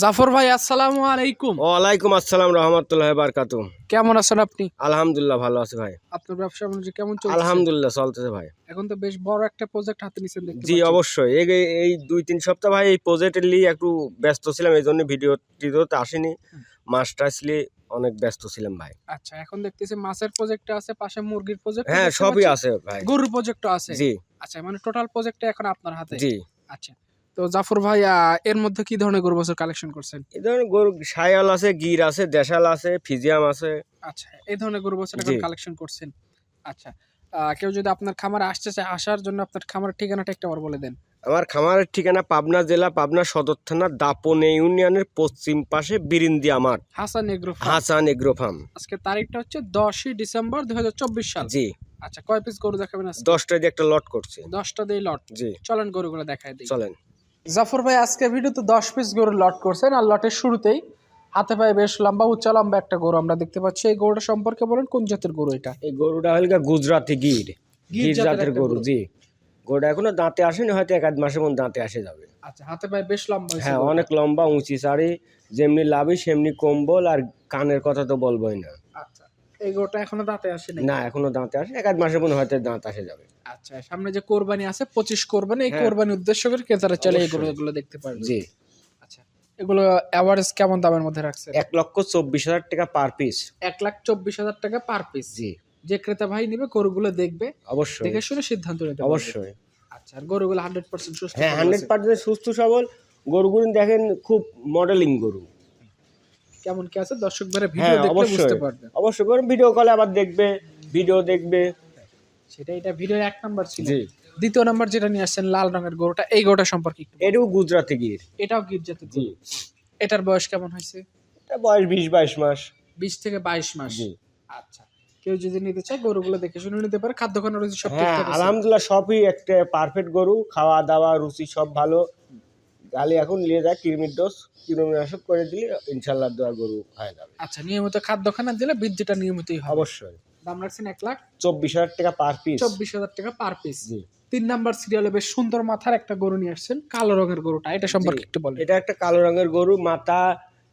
জাফর ভাই আসসালামু আলাইকুম। ওয়ালাইকুম আসসালাম রহমতুল্লাহ বারকাতু। কেমন আছেন আপনি? আলহামদুলিল্লাহ ভালো আছে ভাই। আপনার ব্যবসা বাণিজ্য কেমন চলছে? আলহামদুলিল্লাহ চলতেছে ভাই। এখন তো বেশ বড় একটা প্রজেক্ট হাতে নিছেন দেখতে জি অবশ্যই। এই এই দুই তিন সপ্তাহ ভাই এই প্রজেক্টের নিয়ে একটু ব্যস্ত ছিলাম এই জন্য ভিডিও টিডিওতে আসেনি। মাছটা আসলে অনেক ব্যস্ত ছিলাম ভাই। আচ্ছা এখন দেখতেছি মাছের প্রজেক্ট আছে পাশে মুরগির প্রজেক্ট হ্যাঁ সবই আছে ভাই। গরুর প্রজেক্টও আছে। জি। আচ্ছা মানে টোটাল প্রজেক্টটা এখন আপনার হাতে? জি। আচ্ছা। তো জাফর ভাই এর মধ্যে কি ধরনের গরু বছর কালেকশন করছেন? এই ধরনের গরু সায়াল আছে গির আছে দেশাল আছে ফিজিয়াম আছে। আচ্ছা এই ধরনের গরু বছর এখন কালেকশন করছেন। আচ্ছা কেউ যদি আপনার খামারে আসতে চায় আসার জন্য আপনার খামারের ঠিকানাটা একটা বার বলে দেন। আমার খামারের ঠিকানা পাবনা জেলা পাবনা সদর থানা দাপনে ইউনিয়নের পশ্চিম পাশে বিরিন্দিয়া মাঠ Hasan agro Hasan agro farm. আজকে তারিখটা হচ্ছে দশই ডিসেম্বর দুই হাজার চব্বিশ সাল। জি। আচ্ছা কয় পিস গরু দেখাবেন আজকে? দশটা দিয়ে একটা লট করছি। দশটা দিয়ে লট জি। চলেন গরুগুলো দেখায় দিই। চলেন। জাফর ভাই আজকে ভিডিওতে দশ পিস গরু লট করছেন আর লটের শুরুতেই হাতে পায়ে বেশ লম্বা উচ্চ লম্বা একটা গরু আমরা দেখতে পাচ্ছি। এই গরুটা সম্পর্কে বলেন কোন জাতের গরু এটা? এই গরুটা হল গিয়ে গুজরাটি গির। গির গির জাতের গরু। জি। গরুটা এখনও দাঁতে আসেনি হয়তো এক আধ মাসের মধ্যে দাঁতে আসে যাবে। আচ্ছা হাতে পায়ে বেশ লম্বা হ্যাঁ অনেক লম্বা উঁচি সারি যেমনি লাভি সেমনি কম্বল আর কানের কথা তো বলবোই না। আচ্ছা এই গরুটা এখনও দাঁতে আসেনি? না এখনও দাঁতে আসে এক আধ মাসের মধ্যে হয়তো দাঁত আসে যাবে। আচ্ছা সামনে যে কোরবানি আছে পঁচিশ কোরবানি এই হ্যাঁ। কোরবানি উদ্দেশ্য করে ক্রেতারা চলে এই অবশ্যই। দেখতে পারবে। জি। আচ্ছা এগুলো অ্যাভারেজ কেমন দামের মধ্যে রাখছে এক লক্ষ চব্বিশ হাজার টাকা পার পিস এক লাখ চব্বিশ হাজার টাকা পার পিস জি। যে ক্রেতা ভাই নিবে গরুগুলো দেখবে অবশ্যই। দেখে শুনে সিদ্ধান্ত নিতে অবশ্যই। আচ্ছা আর গরুগুলো হান্ড্রেড পার্সেন্ট সুস্থ হ্যাঁ হান্ড্রেড পার্সেন্ট সুস্থ সবল। গরুগুলো দেখেন খুব মডেলিং গরু। কেমন কি আছে? দর্শক ভাইরা ভিডিও হ্যাঁ দেখলে বুঝতে পারবে। অবশ্যই ভিডিও কলে আবার দেখবে ভিডিও দেখবে। সেটা এটা ভিডিওর এক নাম্বার ছিল। জি। দ্বিতীয় নাম্বার যেটা নিয়ে আসছেন লাল রঙের গরুটা এই গরুটা সম্পর্কে একটু বলুন। এটাও গুজরাটি গির। এটাও গির জাতের জি। এটার বয়স কেমন হয়েছে? এটা বয়স বিশ বাইশ মাস। বিশ থেকে বাইশ মাস। জি। আচ্ছা। কেউ যদি নিতে চায় গরুগুলো দেখে শুনে নিতে পারে। খাদ্য খানার রুচি সব হ্যাঁ ঠিকঠাক আছে? আলহামদুলিল্লাহ সবই একটা পারফেক্ট গরু। খাওয়া দাওয়া রুচি সব ভালো। গালি এখন নিয়ে যায় কৃমির ডোজ কীটনাশক করে দিলে ইনশাল্লাহ দেওয়া গরু হয়ে যাবে। আচ্ছা নিয়মিত খাদ্য খানা দিলে বৃদ্ধিটা নিয়মিতই হবে। অবশ্যই। দাম রাখছেন এক লাখ চব্বিশ হাজার টাকা পার পিস চব্বিশ হাজার টাকা পার পিস জি। তিন নাম্বার সিরিয়ালে বেশ সুন্দর মাথার একটা গরু নিয়ে আসছেন কালো রঙের গরুটা। এটা সম্পর্কে একটু বলেন। এটা একটা কালো রঙের গরু মাথা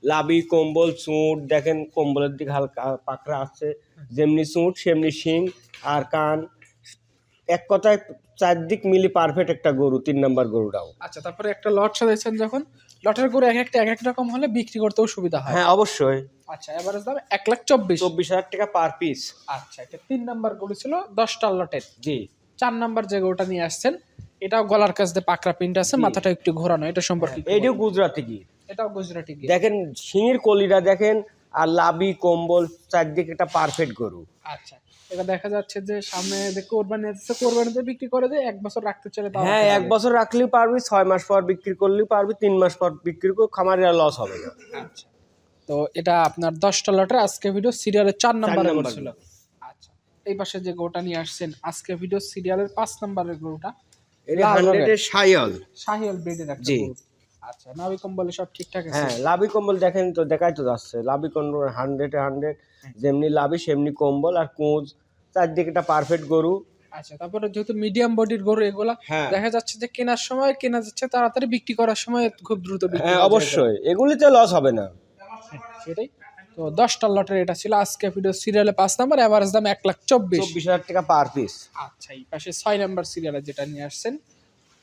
লাবি কম্বল চুট দেখেন কম্বলের দিকে হালকা পাকড়া আছে যেমনি চুট সেমনি শিং আর কান। এক কথায় চারদিক মিলি পারফেক্ট একটা গরু তিন নাম্বার গরুটাও। আচ্ছা তারপরে একটা লট সাজাইছেন যখন। লটের গরু এক একটা এক এক রকম হলে বিক্রি করতেও সুবিধা হয়। হ্যাঁ অবশ্যই। আচ্ছা এভারেজ দাম এক লাখ চব্বিশ। চব্বিশ হাজার টাকা পার পিস আচ্ছা এটা তিন নাম্বার গরু ছিল দশটা লটের জি। চার নাম্বার যে গরুটা নিয়ে আসছেন এটাও গলার কাছ দিয়ে পাকড়া প্রিন্ট আছে মাথাটা একটু ঘোরানো এটা সম্পর্কে এইটাও বলুন। গুজরাটি গির এটাও গুজরাটি গিয়ে। দেখেন শিঙের কলিটা দেখেন আর লাবি কম্বল চারদিকে একটা পারফেক্ট গরু। আচ্ছা এটা দেখা যাচ্ছে যে সামনে যে কোরবানি আছে কোরবানিতে বিক্রি করে দেয় এক বছর রাখতে চলে হ্যাঁ এক বছর রাখলেও পারবি ছয় মাস পর বিক্রি করলেও পারবি তিন মাস পর বিক্রি করে খামারের লস হবে না। আচ্ছা তো এটা আপনার দশটা লটের আজকে ভিডিও সিরিয়ালের চার নাম্বারের নাম্বার ছিল। আচ্ছা এই পাশে যে গরুটা নিয়ে আসছেন আজকে ভিডিও সিরিয়ালের পাঁচ নাম্বারের গরুটা। এটা হান্ড্রেডের সাইল শাহিয়াল ব্রিডের একটা জি। আচ্ছা নাভি কম্বলে সব ঠিকঠাক আছে? হ্যাঁ লাভি কম্বল দেখেন তো দেখাই তো যাচ্ছে। লাভি কম্বল হান্ড্রেড হান্ড্রেড যেমনি লাভি সেমনি কম্বল আর কোঁচ পারফেক্ট গরু। আচ্ছা তারপরে যেহেতু মিডিয়াম বডির গরু এগুলা হ্যাঁ। দেখা যাচ্ছে যে কেনার সময় কেনা যাচ্ছে তাড়াতাড়ি বিক্রি করার সময় খুব দ্রুত বিক্রি হ্যাঁ। অবশ্যই। এগুলিতে লস হবে না। সেটাই। তো দশটা লটের এটা ছিল। আজকে ভিডিও সিরিয়ালে পাঁচ নাম্বার এভারেজ দাম এক লাখ চব্বিশ। চব্বিশ হাজার টাকা পার পিস আচ্ছা এই পাশে ছয় নাম্বার সিরিয়ালে যেটা নিয়ে আসছেন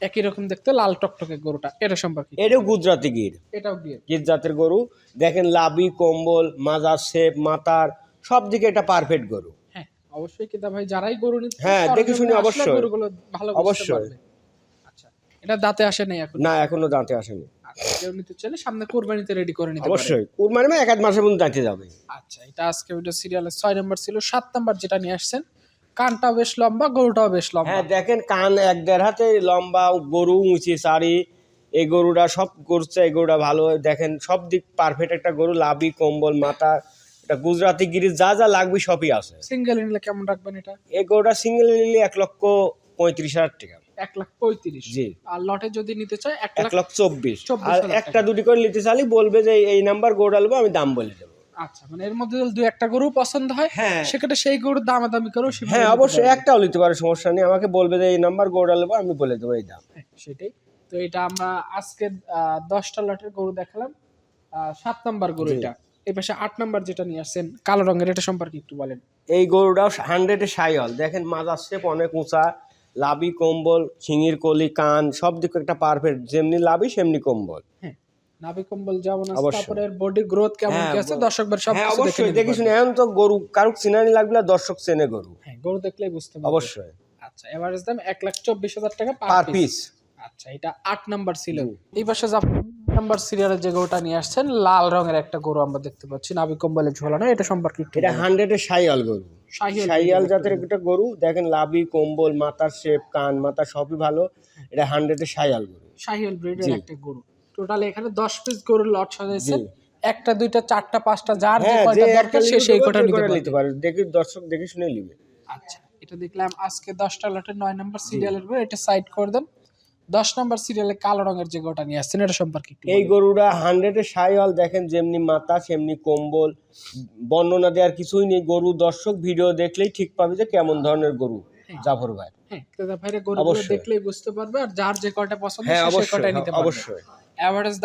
একই রকম দেখতে লাল টকটকে গরুটা। এটা সম্পর্কে এটাও গুজরাটি গির। এটাও গিয়ে গির জাতের গরু। দেখেন লাবি কম্বল মাজার শেপ মাথার সব দিকে এটা পারফেক্ট গরু। হ্যাঁ অবশ্যই কিতা ভাই যারাই গরু নিতে হ্যাঁ, দেখে শুনে অবশ্যই। গরুগুলো ভালো অবশ্যই। আচ্ছা এটা দাঁতে আসে নাই এখন? না এখনও দাঁতে আসেনি। কেউ নিতে চাইলে সামনে কোরবানিতে রেডি করে নিতে অবশ্যই। কুরবানি মানে এক আধ মাসের মধ্যে দাঁতে যাবে। আচ্ছা এটা আজকে ভিডিও সিরিয়ালের ছয় নম্বর ছিল সাত নম্বর যেটা নিয়ে আসছেন কানটা বেশ লম্বা গরুটাও বেশ লম্বা। হ্যাঁ দেখেন কান এক দেড় হাতে লম্বা গরু উঁচি সারি এই গরুটা সব করছে এই গরুটা ভালো। দেখেন সব দিক পারফেক্ট একটা গরু লাবি কম্বল মাথা এটা গুজরাটি গিরিজ যা যা লাগবে সবই আছে। সিঙ্গেল নিলে কেমন রাখবেন এটা? এই গরুটা সিঙ্গেল নিলে এক লক্ষ পঁয়ত্রিশ হাজার টাকা। এক লাখ পঁয়ত্রিশ। জি। আর লটে যদি নিতে চায় এক লাখ চব্বিশ। আর একটা দুটি করে নিতে চাইলে বলবে যে এই নাম্বার গরুটা নেব আমি দাম বলে দেবো। আচ্ছা মানে এর মধ্যে যদি দু একটা গরু পছন্দ হয় হ্যাঁ। সেক্ষেত্রে সেই গরুর দামাদামি করেও হ্যাঁ অবশ্যই একটাও নিতে পারে সমস্যা নেই। আমাকে বলবে যে এই নাম্বার গরুটা নেব আমি বলে দেবো এই দাম। হ্যাঁ, সেটাই। তো এটা আমরা আজকে দশটা লটের গরু দেখালাম। সাত নাম্বার গরু এটা। এই পাশে আট নাম্বার যেটা নিয়ে আসছেন কালো রঙের এটা সম্পর্কে একটু বলেন। এই গরুটাও হান্ড্রেডে সাইল দেখেন মাজার শেপ অনেক উঁচা লাবি কম্বল ছিঙির কলি কান সব দিকে একটা পারফেক্ট যেমনি লাবি সেমনি কম্বল। হ্যাঁ নাভি কম্বল যেমন আছে তারপরে বডি গ্রোথ কেমন হ্যাঁ, কি আছে দর্শকদের সব হ্যাঁ কিছু দেখে অবশ্যই নিতে দেখি পারবে। শুনে এখন তো গরু কারুক চিনানি লাগবে দর্শক চেনে গরু। হ্যাঁ গরু দেখলেই বুঝতে পারবে। অবশ্যই। আচ্ছা এবার দাম এক লাখ চব্বিশ হাজার টাকা পার পিস আচ্ছা এটা আট নাম্বার ছিল। এই পাশে নাম্বার সিরিয়ালের যে গরুটা নিয়ে আসছেন লাল রঙের একটা গরু আমরা দেখতে পাচ্ছি। নাভি কম্বলে ঝোলানো এটা সম্পর্কে এটা। হান্ড্রেডে সাইয়াল গরু। সাইয়াল জাতের একটা গরু। দেখেন লাবি কম্বল মাথার শেপ কান মাথা সবই ভালো। এটা হান্ড্রেডে সাইয়াল গরু। শাহিওয়াল ব্রিডের। একটা গরু। টোটাল এখানে দশ পিস গরুর লট সাজাইছে। একটা দুইটা চারটা পাঁচটা যার যে হ্যাঁ কয়টা দরকার সে সেই কটা নিতে পারে দেখি দর্শক দেখে শুনে নিবে। আচ্ছা এটা দেখলাম আজকে দশটা লটের নয় নাম্বার সিরিয়ালের গরু এটা সাইড করে দেন। দশ নম্বর সিরিয়ালে কালো রঙের যে গরুটা নিয়ে আসছেন এটা সম্পর্কে এই। গরুটা হান্ড্রেডে সাইওয়াল দেখেন যেমনি মাথা সেমনি কম্বল। বর্ণনা দেওয়ার কিছুই নেই। গরু দর্শক ভিডিও দেখলেই ঠিক পাবে যে কেমন ধরনের গরু জাফর ভাই। হ্যাঁ ভাইরা গরুগুলো অবশ্যই। দেখলেই বুঝতে পারবে আর যার যে কয়টা পছন্দ হ্যাঁ সে হ্যাঁ, নিতে পারবে। অবশ্যই।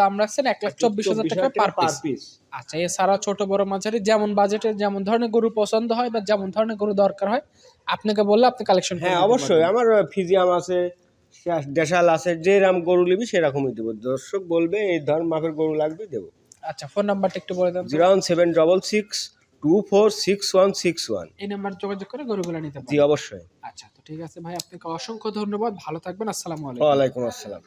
দাম রাখছেন এক লাখ চব্বিশ হাজার টাকা পার পিস পিস আচ্ছা এছাড়া ছোট বড় মাঝারি যেমন বাজেটের যেমন ধরনের গরু পছন্দ হয় বা যেমন ধরনের গরু দরকার হয় আপনাকে বললে আপনি কালেকশন হ্যাঁ অবশ্যই। আমার ফিজিয়াম আছে দেশাল আছে যে রাম গরু নিবি সেরকমই দেবো। দর্শক বলবে এই ধরনের মাপের গরু লাগবে দেবো। আচ্ছা ফোন নাম্বারটা একটু বলে দেন zero one seven double six two four six one six one. এই নাম্বার যোগাযোগ করে গরুগুলো নিতে জি অবশ্যই। আচ্ছা তো ঠিক আছে ভাই আপনাকে অসংখ্য ধন্যবাদ। ভালো থাকবেন আসসালামু আলাইকুম। ওয়ালাইকুম আসসালাম।